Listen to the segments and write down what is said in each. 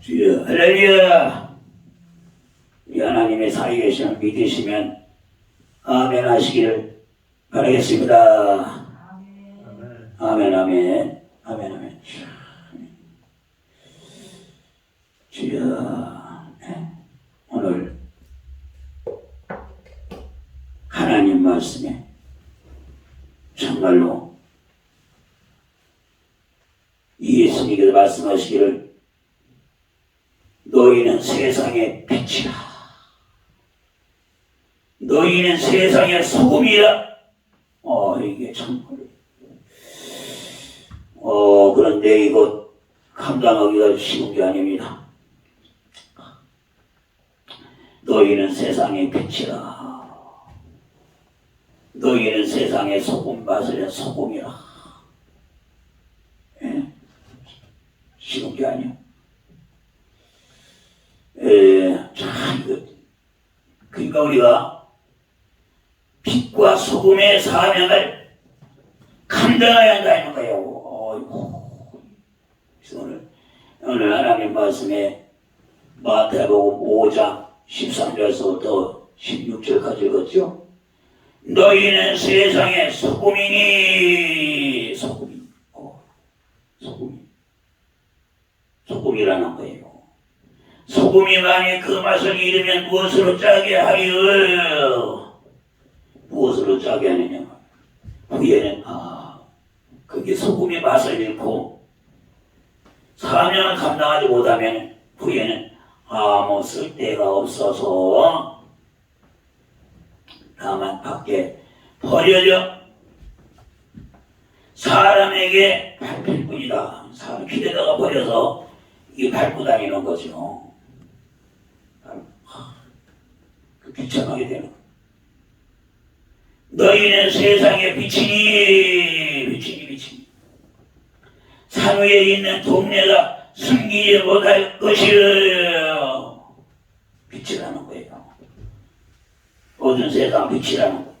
주여 할렐루야. 이 하나님의 사이 계심을 믿으시면 아멘 하시기를 바라겠습니다. 아멘 아멘. 아멘 아멘. 주여 네. 오늘 하나님 말씀에 정말로 예수님께서 말씀하시기를 너희는 세상의 빛이라. 너희는 세상의 소금이라. 어, 이게 참. 어, 그런데 이거 감당하기가 쉬운 게 아닙니다. 너희는 세상의 빛이라. 너희는 세상의 소금 맛을 소금이라. 예? 쉬운 게 아니야. 에, 참, 이거, 그러니까 우리가 빛과 소금의 사명을 감당해야 한다는 거예요. 어이구. 그래서 오늘, 오늘 하나님 말씀에 마태복음 5장 13절에서부터 16절까지 읽었죠. 너희는 세상의 소금이니 소금이 어, 소금이 소금이라는 거예요. 소금이 만약 그 맛을 잃으면 무엇으로 짜게 하리요? 무엇으로 짜게 하느냐? 후에는 아 그게 소금의 맛을 잃고 사명을 감당하지 못하면 후에는 아무 쓸데가 없어서 다만 밖에 버려져 사람에게 밟힐 뿐이다. 사람 길에다가 버려서 이 밟고 다니는 거죠. 그 비참하게 되는. 너희는 세상의 빛이니 빛이니 빛이니 산 위에 있는 동네가 숨기지 못할 것이요 빛이라는 거예요. 모든 세상 빛이라는 거예요.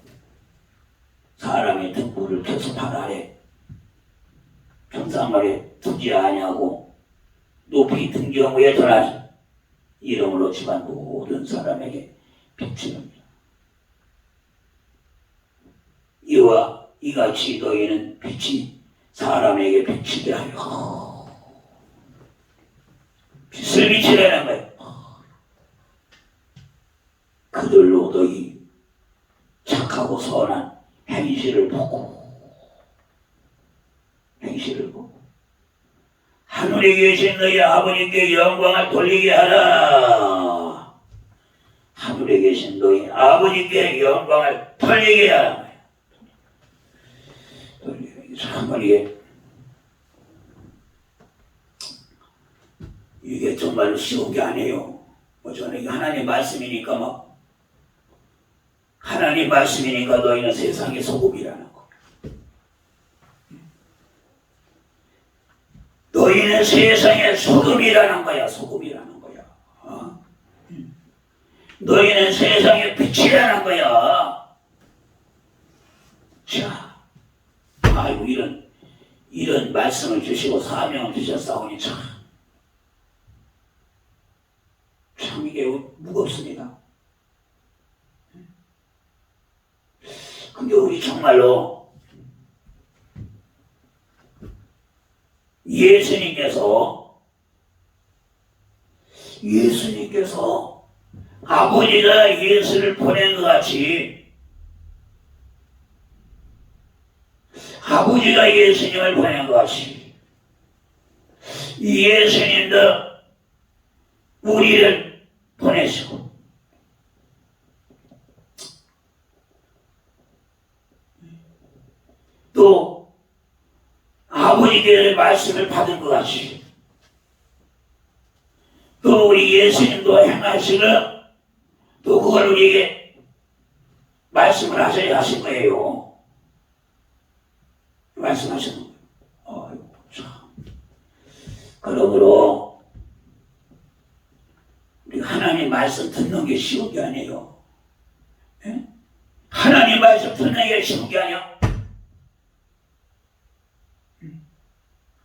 사람의 등불을 켜서 발 아래 평상말에 두지 아니하고 높이 든 경우에 더나지 이름을 놓지만 모든 사람에게 빛입니다. 이와 이같이 너희는 빛이 사람에게 비치게 하여 빛을 비치라는 거예요. 그들로 너희 착하고 선한 행실을 보고 행실을 보고 하늘에 계신 너희 아버님께 영광을 돌리게 하라. 하늘에 계신 너희 아버님께 영광을 돌리게 하라. 정말 이게 정말 쉬운 게 아니에요. 뭐 저는 하나님 말씀이니까 막 하나님 말씀이니까 너희는 세상의 소금이라는 거. 너희는 세상의 소금이라는 거야, 소금이라는 거야. 어? 너희는 세상의 빛이라는 거야. 자, 아이고 이런 이런 말씀을 주시고 사명을 주셨사오니 참, 참 이게 무겁습니다. 정말로 예수님께서 예수님께서 아버지가 예수를 보낸 것 같이 아버지가 예수님을 보낸 것 같이 예수님도 우리를 보내시고 또 아버지께 말씀을 받은 것 같이 또 우리 예수님도 행하시는 또 그걸 우리에게 말씀을 하셔야 하신 거예요. 말씀하시는 거예요. 어이구, 참. 그러므로 우리 하나님 말씀 듣는 게 쉬운 게 아니에요. 예? 하나님 말씀 듣는 게 쉬운 게 아니야.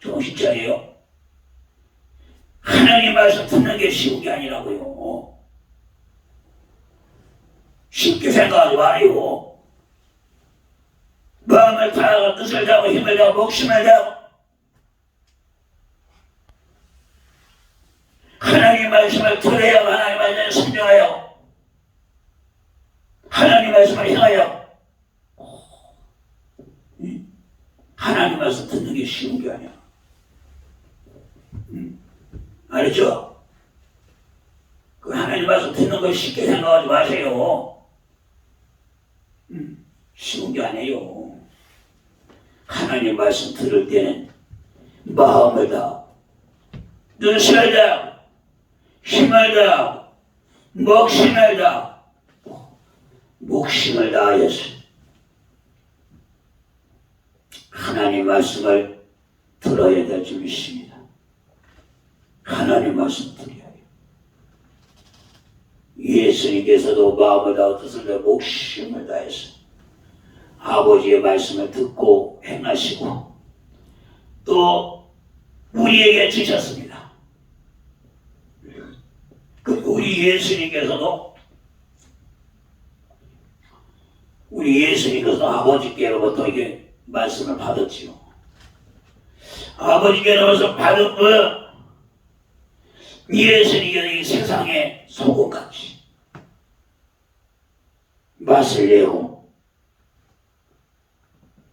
정신 차려요. 하나님 말씀 듣는 게 쉬운 게 아니라고요. 쉽게 생각하지 말아요. 마음을 다하고 뜻을 다하고 힘을 다하고 목숨을 다하고 하나님 말씀을 들어야 하나님 말씀을 순종하여 하나님 말씀을 행하여 음, 하나님 말씀 듣는 게 쉬운 게 아니야. 음, 알죠? 그 하나님 말씀 듣는 걸 쉽게 생각하지 마세요. 음, 쉬운 게 아니에요. 하나님 말씀 들을 때는 마음을 다, 눈을 다, 힘을 다, 목심을 다, 목심을 다하여서 하나님 말씀을 들어야 될 줄 믿습니다. 하나님 말씀 드려야 해요. 예수님께서도 마음을 다하고 뜻을 다하고 목심을 다해서 아버지의 말씀을 듣고 행하시고 또 우리에게 주셨습니다. 그 우리 예수님께서도 우리 예수님께서 아버지께로부터 이게 말씀을 받았지요. 아버지께로부터 받은 그 예수님께서 이 세상의 소금같이 맛을 내고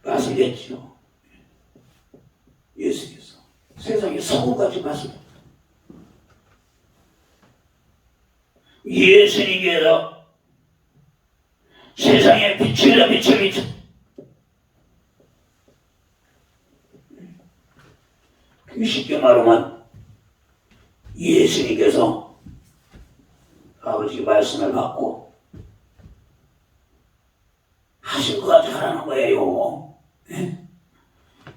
맛을 냈죠. 예수께서 세상의 소금같이 맛을 냈다. 예수님께서 세상에 빛이라 빛을 비춰 그 쉽게 말하면 예수님께서 아버지 말씀을 받고 하신 거가 잘하는 거예요. 예?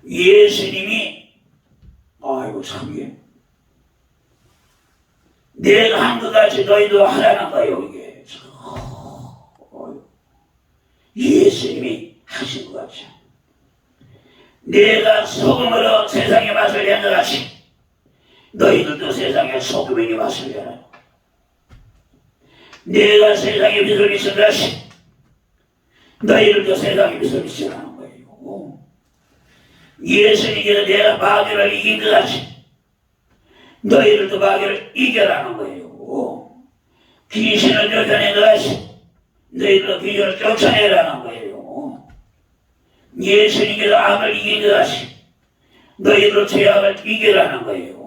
예수님이 아이고 참 이게 내가 한 것 같이 너희도 하라는 거예요 이게. 예수님이 하신 것 같이 내가 소금으로 세상의 맛을 낸 것 같이 너희들도 세상의 소금의 맛을 내라. 내가 세상의 빛을 비춘 것이 너희들도 세상의 빛을 비추라는 거예요. 예수님께서 내가 마귀를 이긴 것 같이 너희들도 마귀를 이겨라는 거예요. 귀신을 쫓아낸 것 같이 너희들도 귀신을 쫓아내라는 거예요. 예수님께서 악을 이긴 것 같이 너희들도 죄악을 이겨라는 거예요.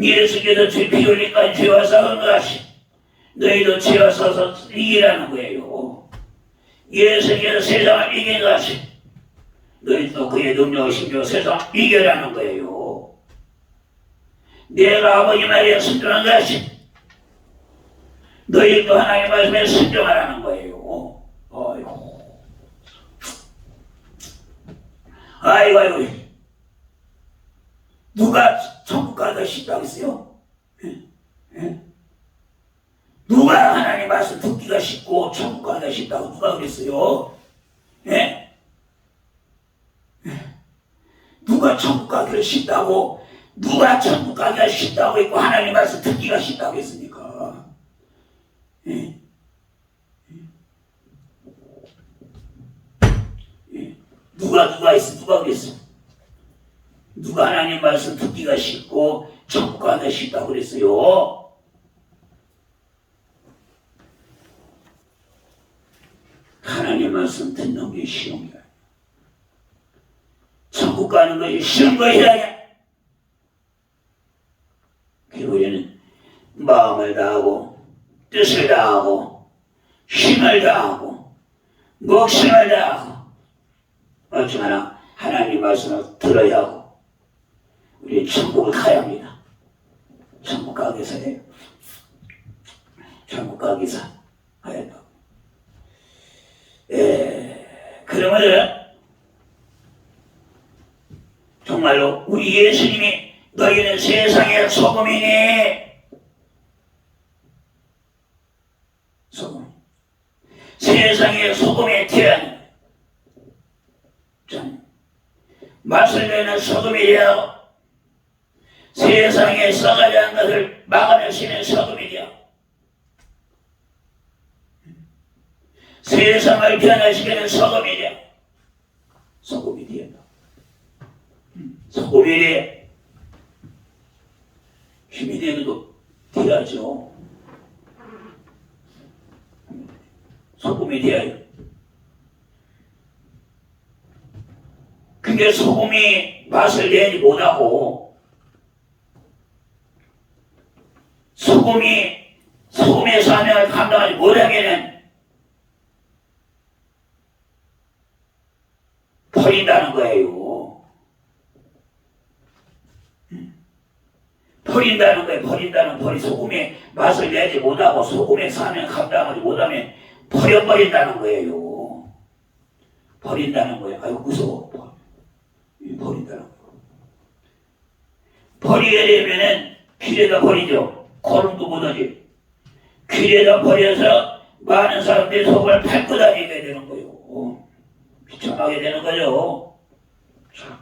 예수께서 죄피 흘리까지 죄와 싸운 것 같이 너희도 죄와 싸서 이기라는 거예요. 예수께서 세상을 이긴 것 같이 너희도 그의 능력을 심겨 세상을 이겨라는 거예요. 내가 아버지 말에 순종한 것이 너희도 하나님 말씀에 순종하라는 거예요. 아이고. 아이고, 아이고. 누가 천국 가다 싶다고 했어요? 예? 예? 누가 하나님 말씀 듣기가 쉽고 천국 가다 싶다고 누가 그랬어요? 예? 예? 누가 천국 가기를 쉽다고 누가 천국 가기가 쉽다고 했고 하나님 말씀 듣기가 쉽다고 했습니까? 예? 예? 누가 누가 했어? 누가 그랬어? 누가 하나님 말씀 듣기가 쉽고 가기가 쉽다고 그랬어요? 하나님 말씀 듣는 게 쉬운 거야. 천국 가는 것이 쉬운. 그 우리는 마음을 다하고 뜻을 다하고 힘을 다하고 목숨을 다하고 어찌하나 하나님 말씀을 들어야 하고 우리 천국을 가야 합니다. 천국 가기 위해서 해요. 천국 가기 위해서 가야 한다고. 예, 그러면은 정말로 우리 예수님이 너희는 세상의 소금이니 소금 세상의 태어난 참 맛을 내는 소금이 되어 세상에 썩어지 않은 것을 소금이 되어 세상을 변화시키는 소금이 되어 소금이 되었다. 소금이 되어 힘이 되는 거 돼야죠. 소금이 되어요. 그게 소금이 맛을 내지 못하고 소금이 소금의 사명을 감당하지 못하게는 버린다는 거예요. 버린다는 거예요. 버린다는 버리 소금의 맛을 내지 못하고 소금의 사명 감당하지 못하면 버려버린다는 거예요. 버린다는 거예요. 아유 무서워. 버린다는 거. 버리게 되면은 길에다 버리죠. 걸음도 못하지. 길에다 버려서 많은 사람들이 속을 밟고 다니게 되는 거예요. 비참하게 되는 거죠. 참.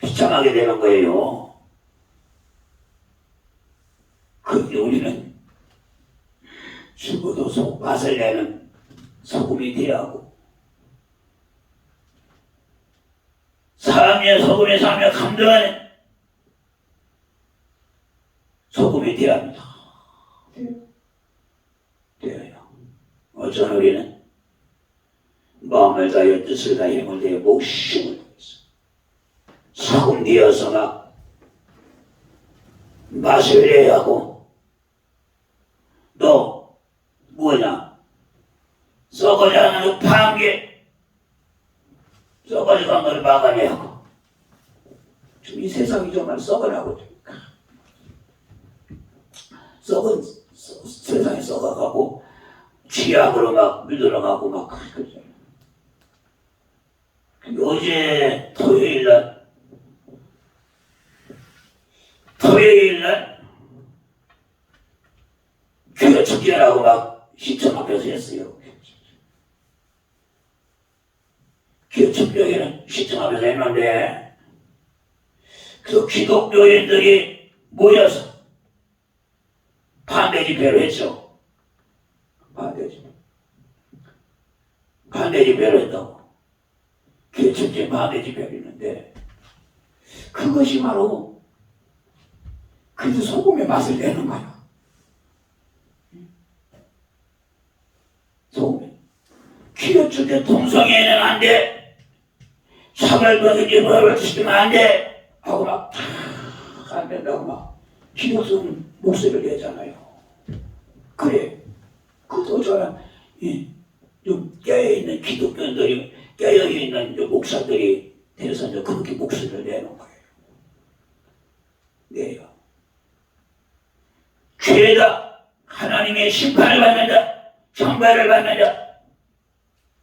비참하게 되는 거예요. 그런데 우리는 죽어도 속 맛을 내는 소금이 하고 사람의 소금에 사며 감동하는 되어야 합니다. 되어요. 어쩌면 우리는 마음을 다하여 뜻을 다하여 힘을 다하여 목숨을 다해서 소금 되어서 막 맛을 내야 하고 또 뭐냐? 썩어지 않은 파괴 썩어지 간 것을 막아내야 하고. 이 세상이 정말 썩어나고 썩은 서- 세상에 썩어가고 취약으로 막 물들어가고 막 그러죠. 어제 토요일 날 토요일 날 교회 축제라고 막 시청 앞에서 했어요. 교회 축제는 시청 앞에서 했는데 그 기독교인들이 모여서 반대 집회를 했죠. 반대 집회. 반대 집회를 했다고. 교회 축제 반대 집회를 했는데 그것이 바로 그래도 소금의 맛을 내는 거야. 소금. 기어축 때 동성애는 안 돼. 차별받은지 뭐를 시키면 안 돼. 하고 막, 탁, 안 된다고 막, 기독성 목소리를 내잖아요. 그래. 그것도 이, 좀 깨어있는 기독교인들이, 깨어있는 목사들이 이제 그렇게 목소리를 내는 거예요. 내요. 죄다 하나님의 심판을 받는다. 정발을 받는다.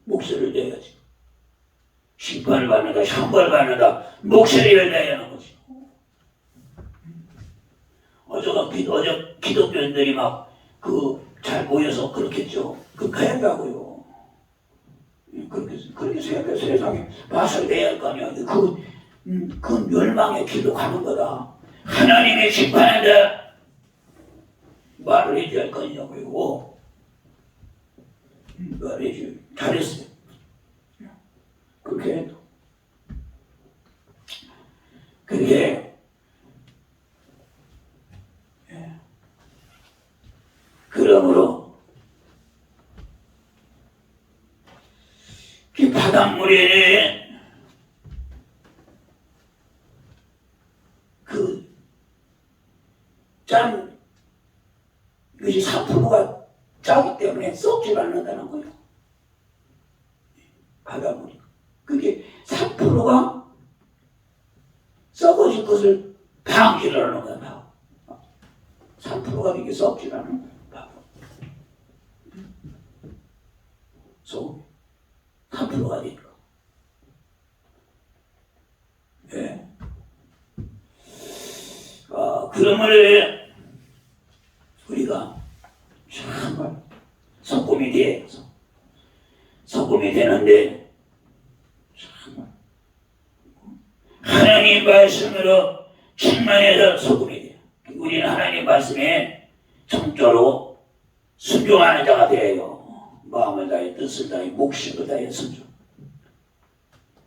목소리를 내야지. 심판을 받는다. 형벌을 받는다. 목소리를 내야 하는 거지. 어저가 기, 어저 기독교인들이 막 그잘 모여서 그렇겠죠. 그 가야한다고요. 그렇게 그렇게 세- 세상에 맛을 내야 할 거 아니야. 그, 음, 그 멸망의 길로 가는 거다. 하나님의 심판한다. 말을 해줘야 할 거 아니냐고요. 음, 말해줘. 잘했어요. 그렇게. 그렇게 그러므로 그 바닷물에 그짠 이것이 3%가 짜기 때문에 썩지 않는다는 거예요. 바닷물이. 그게 3%가 썩어질 것을 방지를 하는 거야. 3%가 이게 썩지 않는 거야. 소금. 3%가 되니까. 예. 아, 그러므로 우리가 정말 소금이 돼. 소금이 되는데 참 하나님 말씀으로 충만해서 소금이 돼요. 우리는 하나님 말씀에 정조로 순종하는 자가 되어요. 마음을 다해 뜻을 다해 목숨을 다해 순종.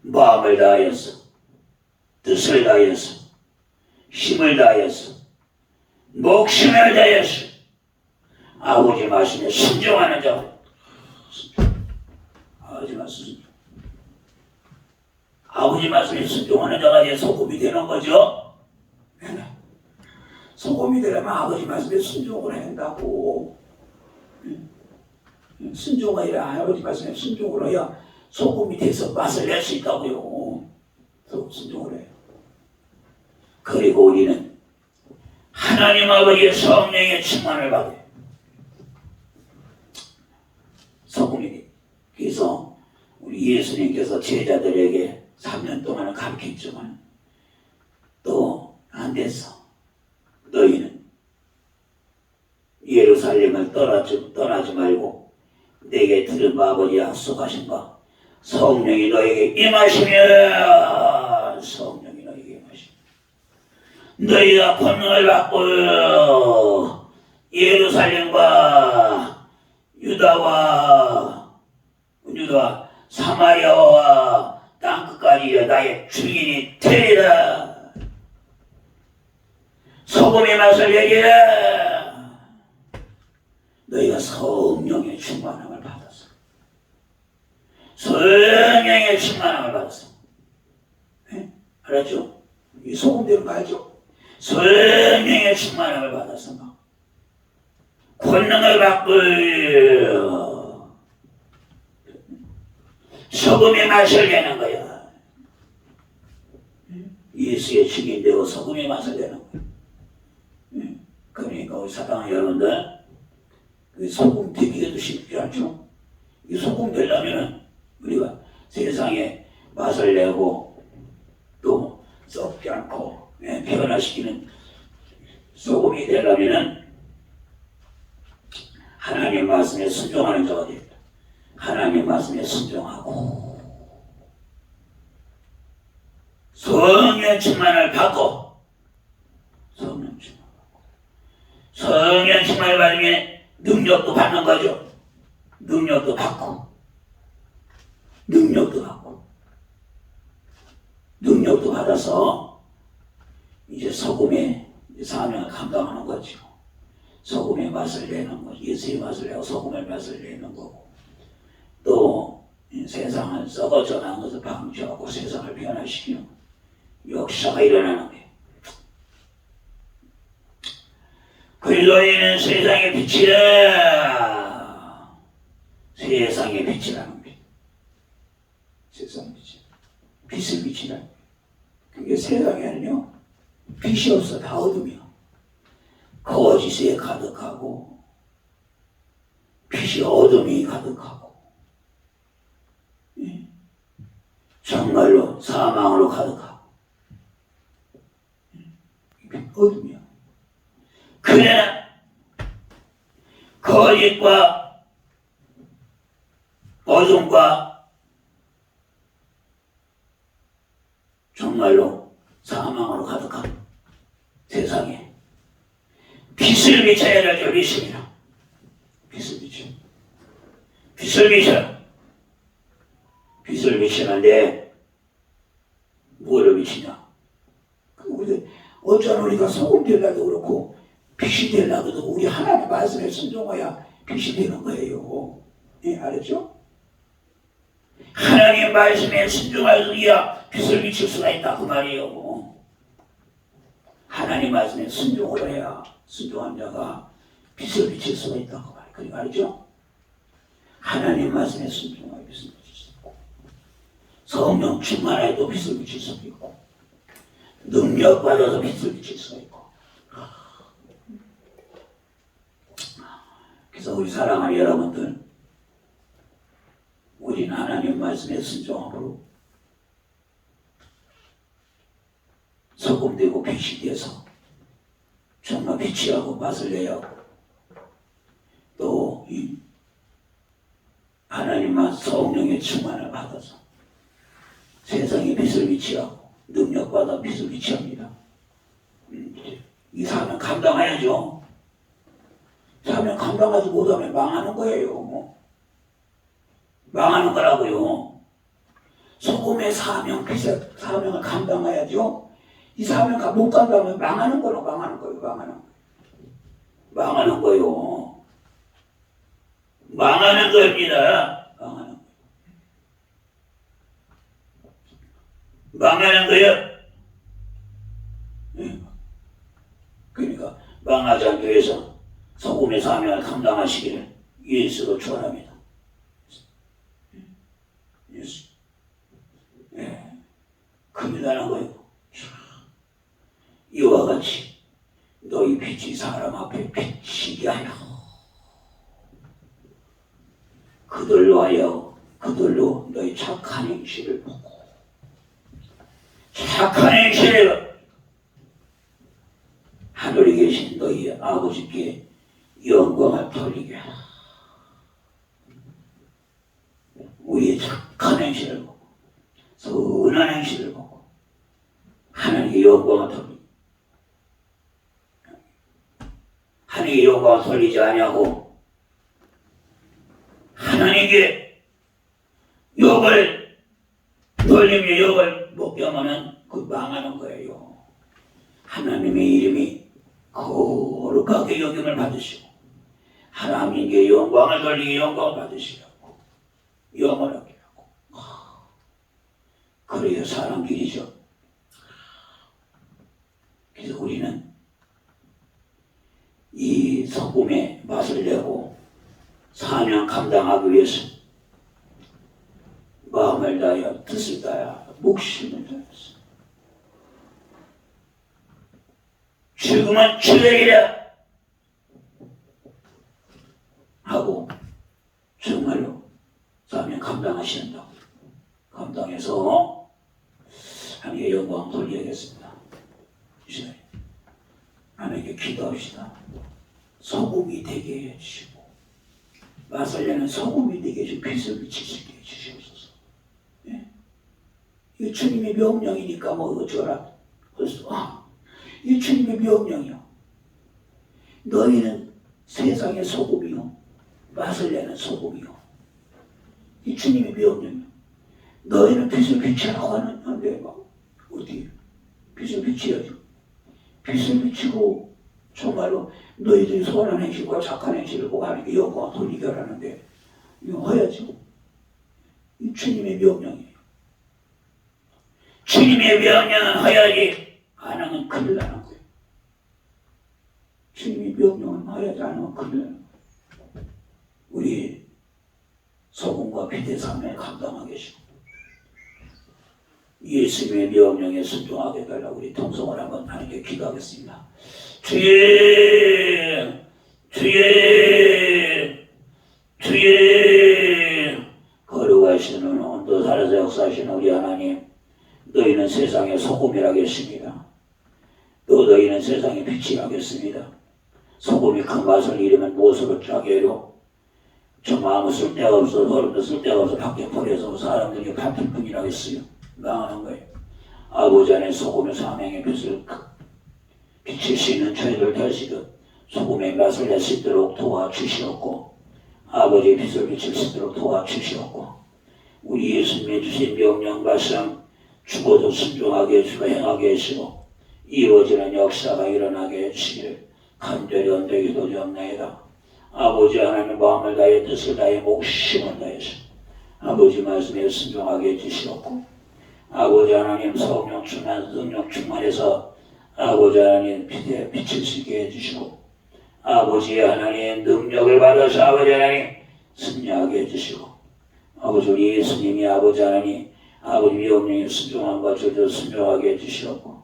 마음을 다하여서 뜻을 다하여서 힘을 다하여서 목숨을 다하여서 아버지 말씀에 순종하는 자. 아버지 말씀. 아버지 말씀에 순종하는 자가 이제 소금이 되는 거죠. 소금이 되려면 아버지 말씀에 순종을 한다고. 순종을 해야 아버지 말씀에 순종을 해야 소금이 돼서 맛을 낼 수 있다고요. 소- 순종을 해요. 그리고 우리는 하나님 아버지의 성령의 충만을 받아요. 돼. 그래서 우리 예수님께서 제자들에게 3년 동안은 가르쳤지만 또 안 됐어. 너희는 예루살렘을 떠나지, 떠나지 말고 내게 들은 아버지 약속하신 바 성령이 너에게 임하시면 성령이 너에게 임하시면 너희가 권능을 받고 예루살렘과 유다와 유다 사마리아와 땅끝까지 나의 주인이 되리라 소금의 맛을 내리라 너희가 성령의 충만함을 받았어 성령의 충만함을 받았어 네? 알았죠? 이 소금 되는 거 알죠? 성령의 충만함을 받았어 막. 권능을 받고 소금의 맛을 내는 거야. 예수의 증인 되고 소금의 맛을 내는 거야. 그러니까 우리 사랑하는 여러분들, 그 소금 되기도 쉽지 않죠? 이 소금 되려면 우리가 세상에 맛을 내고 또 썩지 않고 예, 변화시키는 소금이 되려면은 하나님 말씀에 순종하는 자가 됩니다. 하나님 말씀에 순종하고 성령 충만을 받고 성령 충만 성령 충만을 받으면 능력도 받는 거죠. 능력도 받고 능력도 받고 능력도 받아서 이제 소금의 사명을 감당하는 거죠. 소금의 맛을 내는 거, 예수의 맛을 내고 소금의 맛을 내는 거고, 또 세상을 썩어져 나간 것을 방지하고 세상을 변화시키는 역사가 일어나는 거예요. 그리스도인은 세상의 빛이라 세상의 빛이라는 빛. 세상 빛이. 빛을 비치라. 그게 세상에는요, 빛이 없어. 다 어둠이야. 거짓에 가득하고 빛이 어둠이 가득하고 예. 정말로 사망으로 가득하고 예. 어둠이야. 그러나 거짓과 어둠과 정말로 사망으로 가득한 세상에 비춰야 되죠, 믿습니다. 빛을 비춰. 빛을 비춰. 빛을 비치는데, 뭐를 비치냐? 우리, 어쩌면 우리가 소금 되려도 그렇고, 빛이 되려도 우리 하나님 말씀에 순종해야 빛이 되는 거예요. 예, 알았죠? 하나님 말씀에 순종하여야 빛을 비칠 수가 있다, 그 말이에요. 하나님 말씀에 순종을 해야 순종한 자가 빛을 비칠 수가 있다고 말. 그 말이죠. 하나님 말씀에 순종하여 빛을 비칠 수 있고, 성령 충만해도 빛을 비칠 수 있고, 능력 받아서 빛을 비칠 수가 있고. 그래서 우리 사랑하는 여러분들, 우리는 하나님 말씀에 순종함으로 소금되고 빛이 돼서 정말 빛이라고 맛을 내야 하고 또 이 하나님만 성령의 충만을 받아서 세상에 빛을 비치하고 능력받아 빛을 비치합니다. 음, 이 사명 감당해야죠. 사명 감당하지 못하면 망하는 거예요. 뭐. 망하는 거라고요. 소금의 사명, 빛의 사명을 감당해야죠. 이 사명 못 감당하면 망하는 거로 망하는 거예요. 망하는 거예요. 망하는 거요. 망하는 겁니다. 망하는 거. 망하는 거요. 예. 그러니까 망하지 않기 위해서 소금의 사명을 감당하시기를 예수로 축원합니다. 예수. 예. 큰일나는 거예요. 이와 같이 너희 빛이 사람 앞에 비치게 하여 그들로 하여 그들로 너희 착한 행실을 보고. 착한 행실을 하늘에 계신 너희 아버지께 영광을 돌리게 하라. 우리의 착한 행실을 보고 선한 행실을 보고 하나님께 영광을 돌리게 하나님께 돌리지 아니하고 하나님께 욕을 돌리며 욕을 먹게 하면은 그 망하는 거예요. 하나님의 이름이 거룩하게 여김을 받으시고 하나님께 영광을 돌리게 영광을 받으시라고 영원하게 그래야 사람 길이죠. 그래서 우리는 이 소금의 맛을 내고 사명 감당하기 위해서 마음을 다하여 뜻을 다하여 목숨을 다해서 죽음은 주의이라 하고 정말로 사명 감당하신다고 감당해서 하나님의 영광 돌려야겠습니다. 하나님께 기도합시다. 소금이 되게 해주시고 내는 소금이 되게 해주시고 빛을 비치시게 해주시옵소서. 예? 이 주님의 명령이니까 뭐 어쩌라. 그래서 아, 이 주님의 명령이요. 너희는 세상의 소금이요. 맛을 내는 소금이요. 이 주님의 명령이요. 너희는 빛을 비치라고 하는 한데 막 어디 빛을 비치야죠. 빛을 비치고 정말로 너희들이 선한 행실과 착한 행실을 보고 하나님께 영광을 돌리게 하라는데 이거 해야죠. 이 주님의 명령이에요. 주님의 명령은 해야지 안 하면 큰일 나는 거예요. 주님의 명령은 해야지 안 하면 큰일 나는 거예요. 우리 소금과 삶에 감당하게 하시고 예수님의 명령에 순종하게 해달라고 우리 통성을 한번 하나님께 기도하겠습니다. 주의 주의 주의 거룩하시는 온도 살아서 역사하시는 우리 하나님 너희는 세상의 소금이라겠습니다. 또 너희는 세상의 빛이라겠습니다. 소금이 큰 맛을 잃으면 무엇으로 짜게 해요? 정말 아무 쓸데가 없어 서른도 쓸데가 없어 밖에 버려서 사람들이 갚을 뿐이라겠어요. 망하는 거예요. 아버지 안에 소금의 사명의 빛을 비칠 수 있는 저희들 다시금 소금의 맛을 낼 수 있도록 도와주시옵고 아버지의 빛을 비칠 수 있도록 도와주시옵고 우리 예수님의 주신 명령 말씀 죽어도 순종하게 해주고 행하게 해주고 이루어지는 역사가 일어나게 해주시기를 간절히 언덕이 도전나이다 아버지 하나님 마음을 다해 뜻을 다해 목숨을 다해서 아버지 말씀에 순종하게 해주시옵고 아버지 하나님 성령 충만 능력 충만해서 아버지 하나님 빛에 빛을 수 있게 해주시고 아버지 하나님 능력을 받아서 아버지 하나님 승리하게 해주시고 아버지 우리 예수님이 아버지 하나님 아버지 명령에 순종함과 저도 순종하게 해주시옵고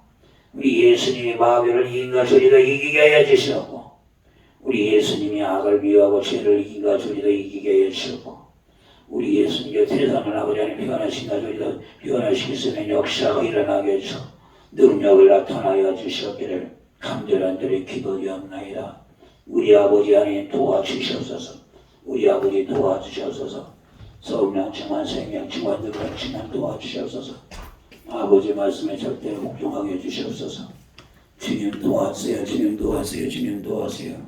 우리 예수님이 마귀를 이긴가 저리도 이기게 해 주시옵고 우리 예수님이 악을 미워하고 죄를 이긴가 저리도 이기게 해 주시옵고 우리 예수님의 세상을 아버지 하나님 수 있는 역사가 일어나게 해주시고 능력을 나타나여 주시옵기를 간절한 들의 기도되었나이다. 우리 아버지 하나님 도와주시옵소서. 우리 아버지 도와주시옵소서. 성령 충만 생명 충만 능력 충만 도와주시옵소서. 아버지 말씀에 절대 복종하게 해주시옵소서. 주님 도와주세요. 주님 도와주세요. 주님 도와주세요.